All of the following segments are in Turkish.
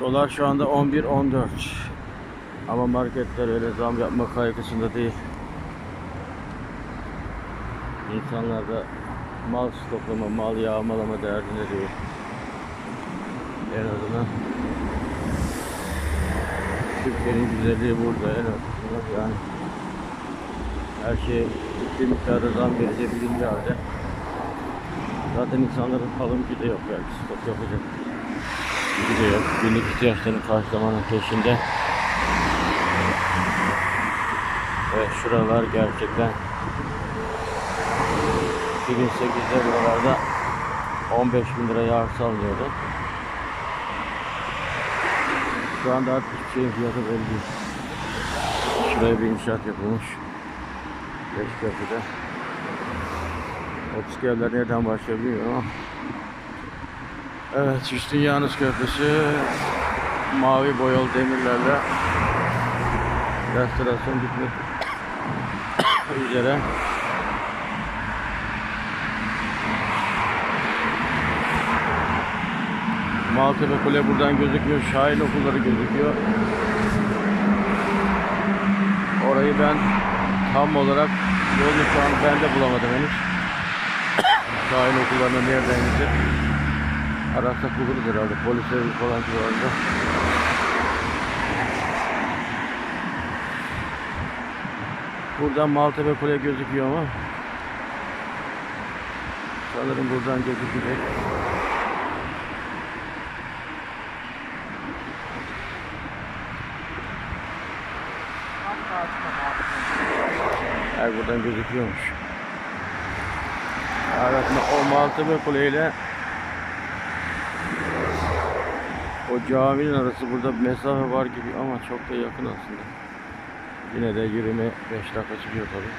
Dolar şu anda 11-14. Ama marketler öyle zam yapma kaygısında değil. İnsanlar da mal stoklama, mal yağmalama derdinde değil. En azından Türkiye'nin güzelliği burada en azından yani her şey ciddi miktarda zam bilinci halde zaten insanların alım gücü yok yani stok yapacak gücü de yok günlük ihtiyaçlarını karşılamanın peşinde ve şuralar gerçekten 2008'de buralarda 15 bin liraya arsa alınıyordu. Şu anda artık şeyin fiyatı belli. Şuraya bir inşaat yapılmış. Beşköprü'de. 30 evler nereden başlıyor bilmiyorum ama. Evet, Hüsnü Yağnız Köprüsü mavi boyalı demirlerle restorasyon bitmek üzere. Maltepe Kule buradan gözüküyor. Şahin okulları gözüküyor. Orayı ben tam olarak yolunu şu an ben de bulamadım henüz. Şahin okullarına nereden? Ararsak buluruz herhalde. Polis evi falan civarında. Buradan Maltepe Kule gözüküyor ama sanırım buradan gözükecek. Her buradan gözüküyormuş. Evet, o Maltepe Kule ile o caminin arası burada mesafe var gibi ama çok da yakın aslında. Yine de yürüme 5 dakika çıkıyor tabii.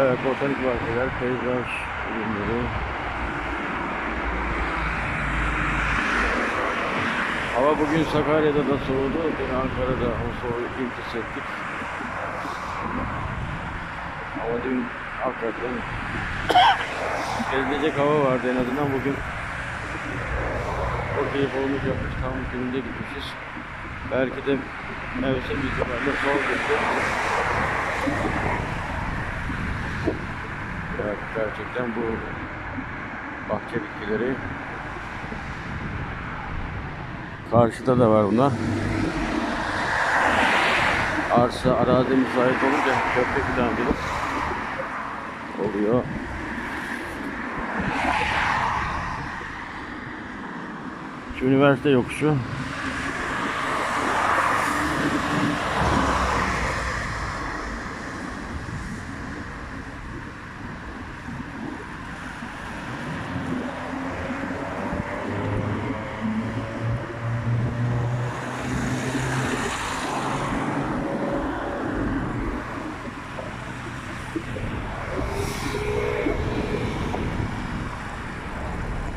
Evet, botanik bahçeler, peyzaj ürünleri. Hava bugün Sakarya'da da soğudu, dün Ankara'da o soğuğu ilk hissettik. Ama dün hakikaten gezilecek hava vardı en azından bugün o keyif olmuş yapmış, tam gününde gitmişiz. Belki de mevsim itibariyle soğuk gitti. Gerçekten bu bahçe bitkileri karşıda da var bunlar. Arsa, arazi müsait olunca köprü falan gibi oluyor. Şu üniversite yokuşu.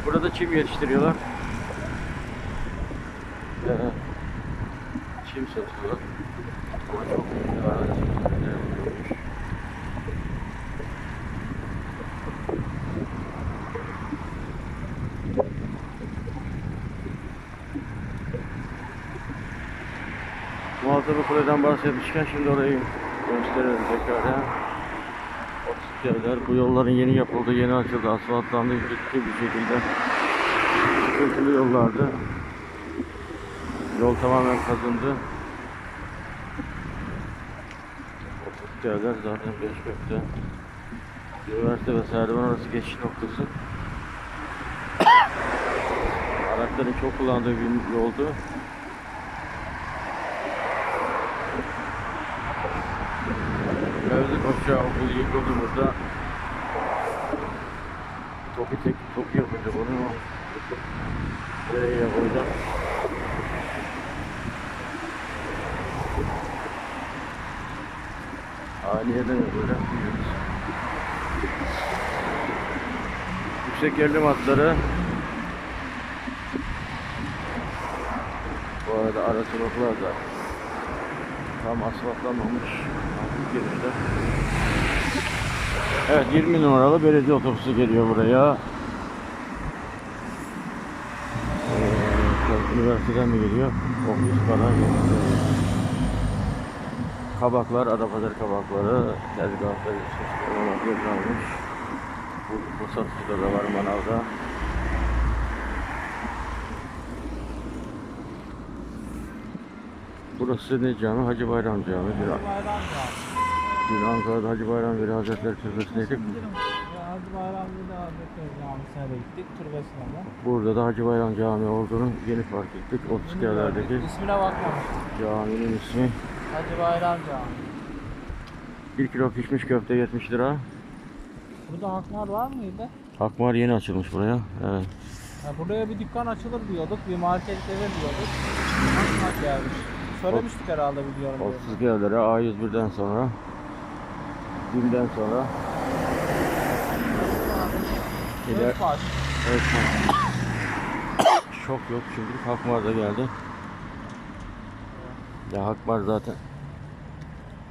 Burada çim. Ee, çim satıyorlar. Ama çok güzel. Muhatapı Kule'den bahsetmişken şimdi orayı gösterelim tekrar ya. Otistik evler. Bu yolların yeni yapıldı, yeni açıldı, asfaltlandı ciddi bir şekilde. Sıkıntılı yollardı. Yol tamamen kazındı. Otistik evler zaten Beşkök'te. Üniversite ve Serdivan arası geçiş noktası. Araçların çok kullandığı bir yoldu. Mevzu Koçya okulu yıkıldı burada. Toki tek toki yapacak onu Nereye yapacak? Aniyeden bilmiyoruz. Yüksek gerilim hatları. Bu arada ara sokaklar da tam asfaltlanmamış. girişte. Evet 20 numaralı belediye otobüsü geliyor buraya. Ee, üniversiteden mi geliyor? Ofis falan geliyor. Kabaklar, Adapazarı kabakları, tezgahta Yusuf almış. Bu, bu satıcıda da var manavda. Burası ne cami? Hacı Bayram Cami. Bir, Bayram Camii. bir Ankara'da Hacı Bayram Veli Hazretleri Türbesi'ndeydik. Camisi'ne de gittik, türbesine de. Burada da Hacı Bayram Camii olduğunu yeni fark ettik. 32 yerlerdeki İsmine bakmamıştık. caminin ismi. Hacı Bayram Camii. 1 kilo pişmiş köfte 70 lira. Burada haklar var mıydı? Akmar yeni açılmış buraya. Evet. Ya buraya bir dükkan açılır diyorduk, bir market gelir diyorduk. Haklar gelmiş. Söylemiştik herhalde biliyorum. diye. 32 yerlere A101'den sonra. Dünden sonra. İler, Özbaş. evet. Şok yok çünkü Hakmar da geldi. Ya Hakmar zaten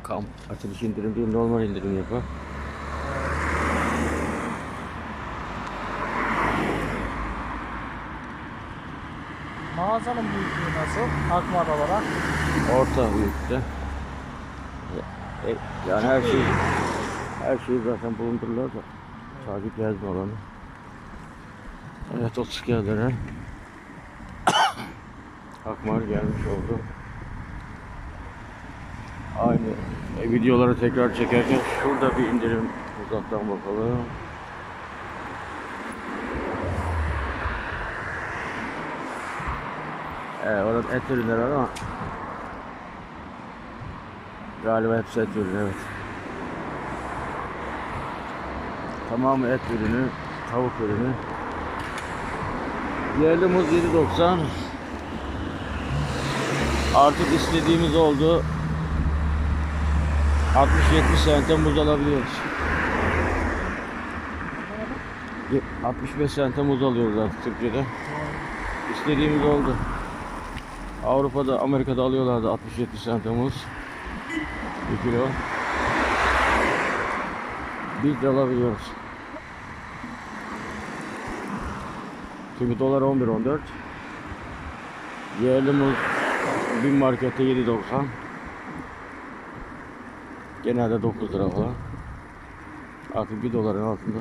kamp açılış indirim değil normal indirim yapar. Mağazanın büyüklüğü nasıl? Hakmar olarak. Orta büyükte. E, yani her şey her şeyi zaten bulundururlar da sadece gezme alanı. Evet 32 yerlere Akmar gelmiş oldu. Aynı e, videoları tekrar çekerken şurada bir indirim uzaktan bakalım. Evet orada et ürünleri var ama Galiba hepsi et ürünü evet. Tamamı et ürünü, tavuk ürünü. Yerli muz 7.90. Artık istediğimiz oldu. 60-70 sente muz alabiliyoruz. Ye- 65 sente muz alıyoruz artık Türkiye'de. İstediğimiz oldu. Avrupa'da, Amerika'da alıyorlardı 60-70 sente muz. 1 kilo. Biz de alabiliyoruz. Çünkü dolar 11.14. Yerli muz bin markette 7.90. Genelde 9 lira falan. Artık 1 doların altında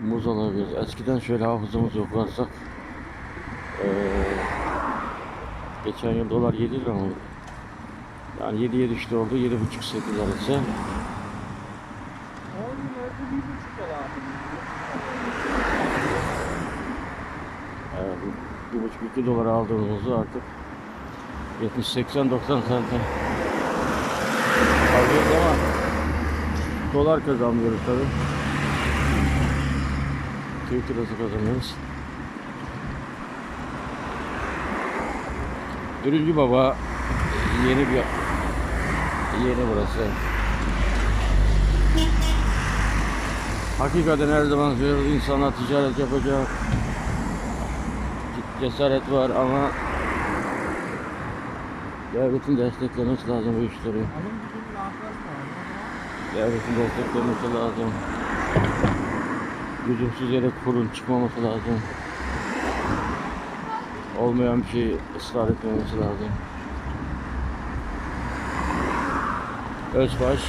muz alabiliriz. Eskiden şöyle hafızamız yoklarsak ee, geçen yıl dolar 7 lira mı? Yani 7 7 işte oldu. 7,5 8 lira ise. 1,5-2 dolara aldığımızı artık 70-80-90 santim alıyoruz ama dolar kazanmıyoruz tabi. Türk lirası kazanıyoruz. Dürüncü Baba yeni bir yeni burası. Hakikaten her zaman söylüyoruz insanlar ticaret yapacak, Cesaret var ama devletin desteklemesi lazım bu işleri. Devletin desteklemesi lazım. Lüzumsuz yere kurun çıkmaması lazım. Olmayan bir şey ısrar etmemesi lazım. Özbaş.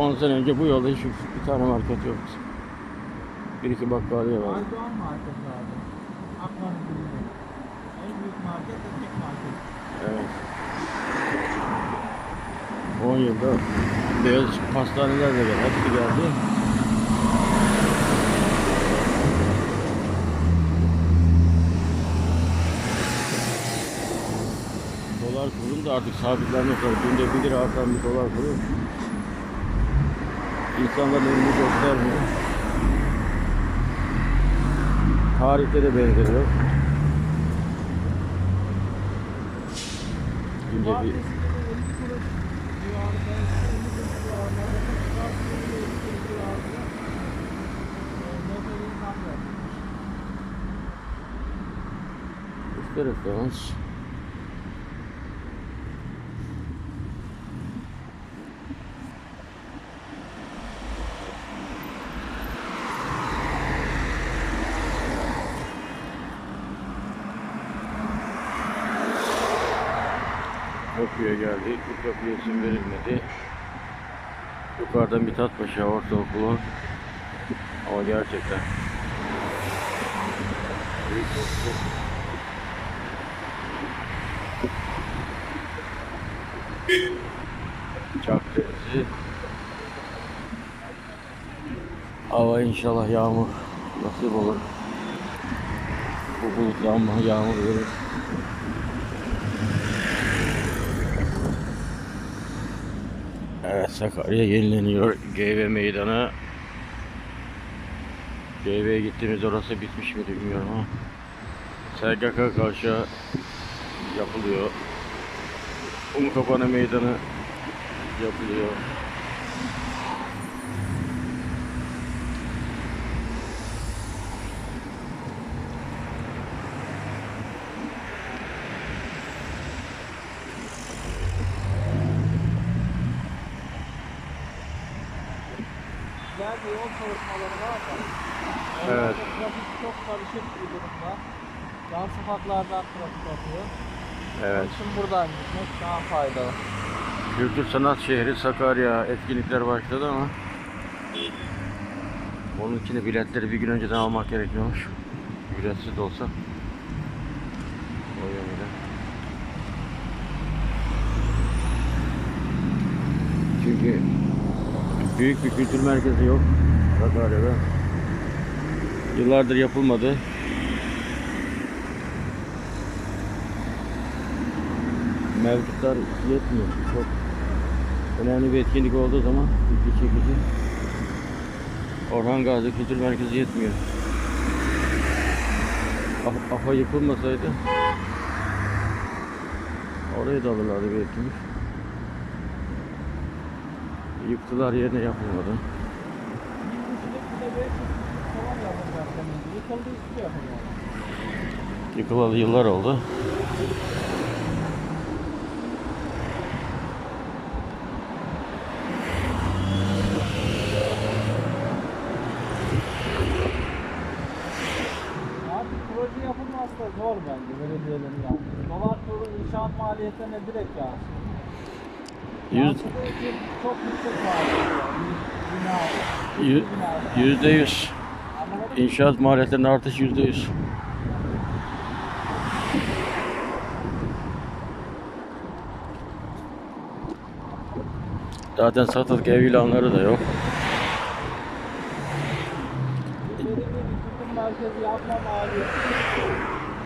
On sene önce bu yolda hiç bir tane market yoktu. Bir iki bakkaliye vardı. Aydoğan market vardı. Akmanın birinde. En büyük market ve tek market. Evet. 10 yılda beyaz pastaneler de geldi. Hepsi geldi. Dolar kurunu da artık sabitlenmek üzere. Günde 1 lira artan bir dolar kuru. İnsanların elini göstermiyor. Tarihte de benzeri yok. Günde bir Cumartesi günü 50 kuruş civarında, 50 kuruş civarında, Cumartesi günü 50 kuruş civarında, e, MTV'nin zam yapmış. İşte referans. Köprüye köprüye isim verilmedi. Yukarıda Mithat Paşa Ortaokulu. Ama gerçekten büyük. Çakdenizi. Hava inşallah yağmur nasip olur. Bu bulutlanma yağmur verir. Evet Sakarya yenileniyor. GV meydanı. GV'ye gittiğimiz orası bitmiş mi bilmiyorum ama. SGK karşı yapılıyor. Umkapana meydanı yapılıyor. Yol çalışmaları var da. Evet. Trafik çok karışık bir durumda. Yan sokaklardan trafik akıyor. Evet. Şimdi buradan gitmek daha faydalı. Kültür Sanat Şehri Sakarya etkinlikler başladı ama onun için de biletleri bir gün önceden almak gerekiyormuş. Ücretsiz de olsa. O yönüyle. Çünkü büyük bir kültür merkezi yok Sakarya'da. Yıllardır yapılmadı. mevcutlar yetmiyor. Çok önemli bir etkinlik olduğu zaman ilgi çekici. Orhan Gazi Kültür Merkezi yetmiyor. Af- AFA yıkılmasaydı orayı da alırlardı bir etkinlik. Yıktılar yerine yapılmadı. Bir de 500 falan yapacak senin. Yıkıldı hiçbir yapamıyor. Yıkılalı yıllar oldu. Proje yapılmazsa zor bence belediyelerin yapması. Dolar kuru inşaat maliyetlerine direkt yansıyor. Bina. yüzde yüz. İnşaat maliyetlerinin artış yüzde yüz. Zaten satılık ev ilanları da yok.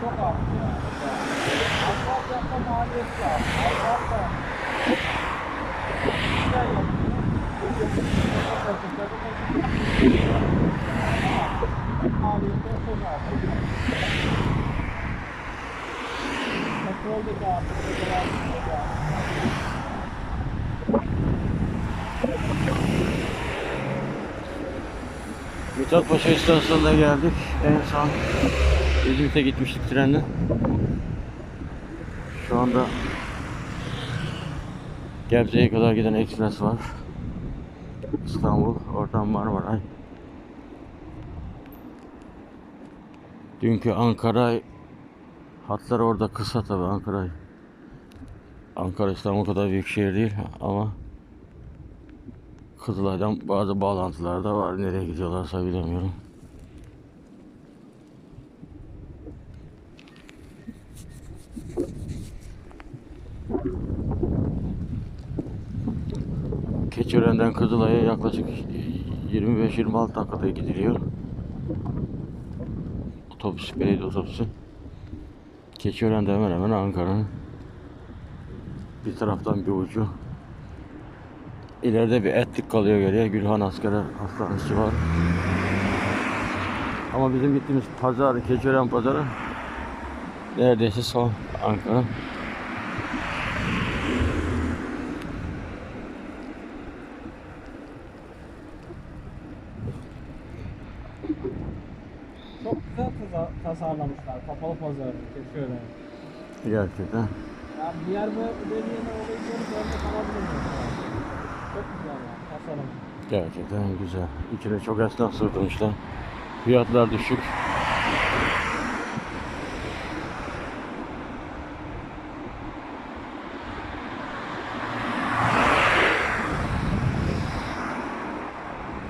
Çok arttı. Asfalt güzel yapıyor. Maliyeti çok arttı. Petrol de arttı. Petrol de arttı. Mithat Paşa istasyonuna geldik. En son İzmit'e gitmiştik trenle. Şu anda Gebze'ye kadar giden ekspres var. İstanbul, oradan Marmaray. Dünkü Ankara hatlar orada kısa tabi Ankara. Ankara İstanbul kadar büyük şehir değil ama Kızılay'dan bazı bağlantılar da var. Nereye gidiyorlarsa bilemiyorum. Keçiören'den Kızılay'a yaklaşık 25-26 dakikada gidiliyor. Otobüs, belediye otobüsü. Keçiören'de hemen hemen Ankara'nın bir taraftan bir ucu. İleride bir etlik kalıyor geriye. Gülhan Askeri Hastanesi var. Ama bizim gittiğimiz pazar, Keçiören pazarı neredeyse son Ankara. Tasarlamışlar kapalı pazarı. Şöyle. Gerçekten. Ya olayı görüp örnek alabilirim. Çok güzel ya tasarım. Gerçekten güzel. İçine çok esnaf sığdırmışlar. Fiyatlar düşük.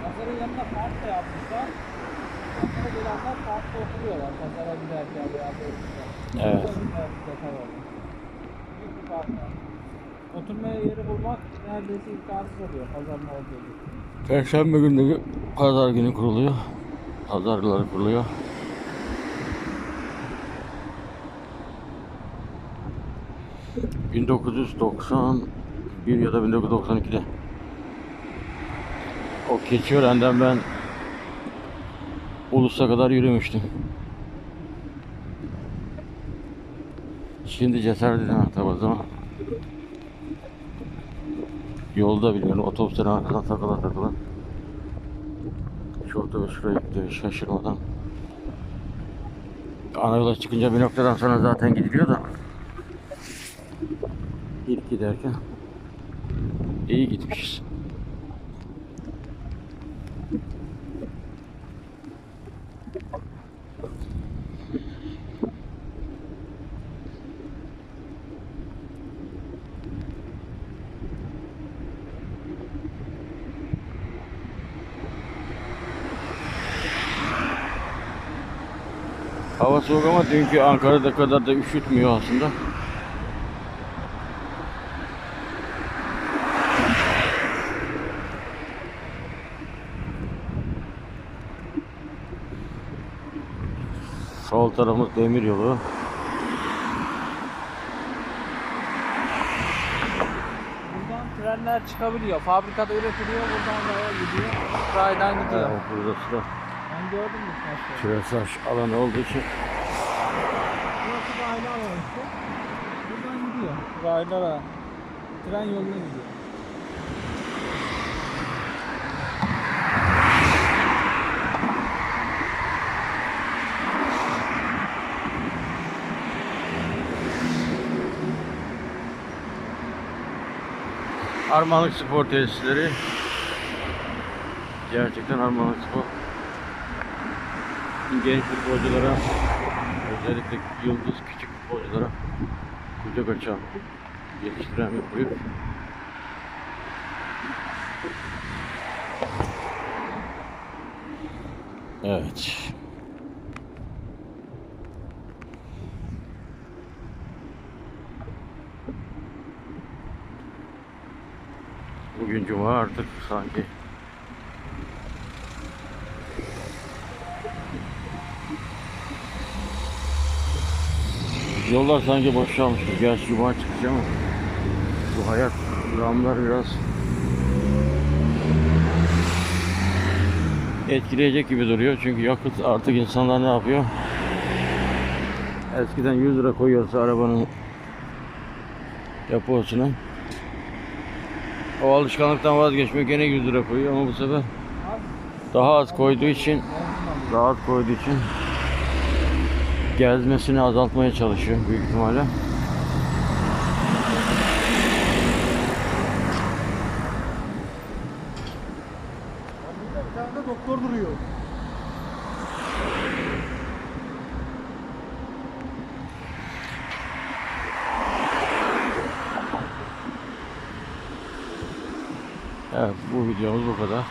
Pazarın yanına park da yapmışlar. Pazara gelenler parkta oturuyorlar. Pazara giderken veya doğrultuda. Evet. Çok güzel bir detay oldu. Büyük bir park var. Oturmaya yeri bulmak neredeyse imkansız oluyor pazarın olduğu gibi. Perşembe günleri pazar günü kuruluyor. Pazarları kuruluyor. ...1991 ya da 1992'de... ...o Keçiören'den ben... ...Ulus'a kadar yürümüştüm. Şimdi cesaret edemem tabi o zaman. Yolda biliyorum otobüslerin arkadan takıla takıla. Şu otobüs şuraya gidiyor şaşırmadan. Ana yola çıkınca bir noktadan sonra zaten gidiliyor da. İlk giderken iyi gitmişiz. Hava soğuk ama dünkü Ankara'da kadar da üşütmüyor aslında. Sol tarafımız demir yolu. Buradan trenler çıkabiliyor. Fabrikada üretiliyor. Buradan da gidiyor. Raydan gidiyor. Evet, burası da Ben gördüm taşları. küresel alanı olduğu için Raylı alan işte. Buradan gidiyor. Raylara. Tren yoluna gidiyor. Armağanlık Spor Tesisleri gerçekten Armağanlık Spor genç futbolculara özellikle yıldız küçük futbolculara kucak açan yetiştiren bir kulüp. Evet. Bugün cuma artık sanki Yollar sanki boşalmış. Gerçi cuma çıkacak ama bu hayat ramlar biraz etkileyecek gibi duruyor. Çünkü yakıt artık insanlar ne yapıyor? Eskiden 100 lira koyuyorsa arabanın deposuna o alışkanlıktan vazgeçmiyor. Gene 100 lira koyuyor ama bu sefer daha az koyduğu için daha az koyduğu için gezmesini azaltmaya çalışıyor büyük ihtimalle. Doktor duruyor. Evet bu videomuz bu kadar.